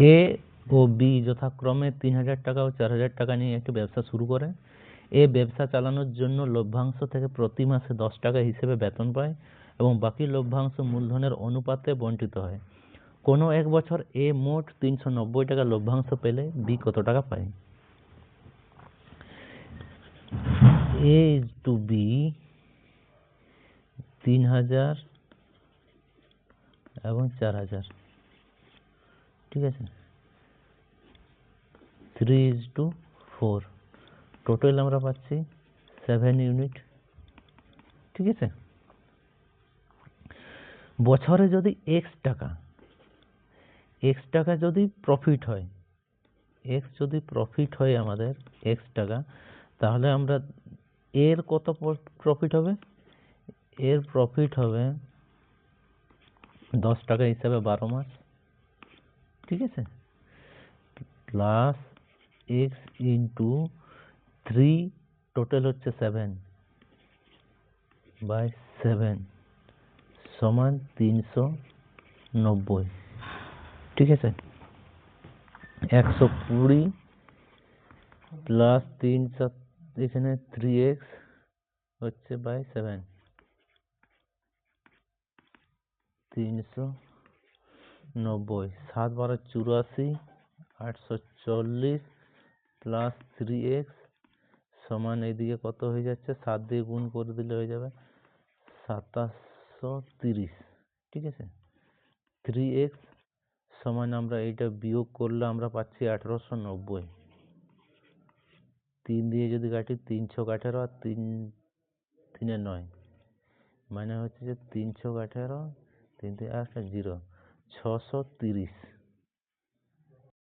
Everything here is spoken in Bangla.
এ ও বি যথাক্রমে তিন হাজার টাকা ও চার হাজার টাকা নিয়ে একটি ব্যবসা শুরু করে এ ব্যবসা চালানোর জন্য লভ্যাংশ থেকে প্রতি মাসে দশ টাকা হিসেবে বেতন পায় এবং বাকি লভ্যাংশ মূলধনের অনুপাতে বণ্টিত হয়। কোনো এক বছর এ মোট তিনশো নব্বই টাকা লভ্যাংশ পেলে বি কত টাকা পায়? এ টু বি তিন হাজার এবং চার হাজার। ঠিক আছে? Three is two four total আমরা পাচ্ছি সেভেন ইউনিট ঠিক আছে? বছরে যদি এক্স টাকা এক্স টাকা যদি প্রফিট হয় এক্স যদি প্রফিট হয় আমাদের এক্স টাকা, তাহলে আমরা এর কত প্রফিট হবে? এর প্রফিট হবে দশ টাকা হিসাবে বারো মাস ঠিক আছে? Plus x into three total হচ্ছে সেভেন বাই সেভেন সমান তিনশো নব্বই। ঠিক আছে? একশো কুড়ি প্লাস তিন সাত এখানে থ্রি এক্স হচ্ছে বাই সেভেন তিনশো নব্বই, সাত বারো চুরাশি, আটশো চল্লিশ প্লাস থ্রি এক্স সমান এইদিকে কত হয়ে যাচ্ছে? সাত দিয়ে গুণ করে দিলে হয়ে যাবে সাতাশশো তিরিশ, ঠিক আছে? থ্রি এক্স সমান আমরা এইটা বিয়োগ করলে আমরা পাচ্ছি আঠেরোশো নব্বই। তিন দিয়ে যদি কাটি তিনশো আঠেরো আর তিন, তিনে নয় মানে হচ্ছে যে তিনশো আঠেরো, তিন তিন একটা জিরো। ଛଅଶହ ତିରିଶ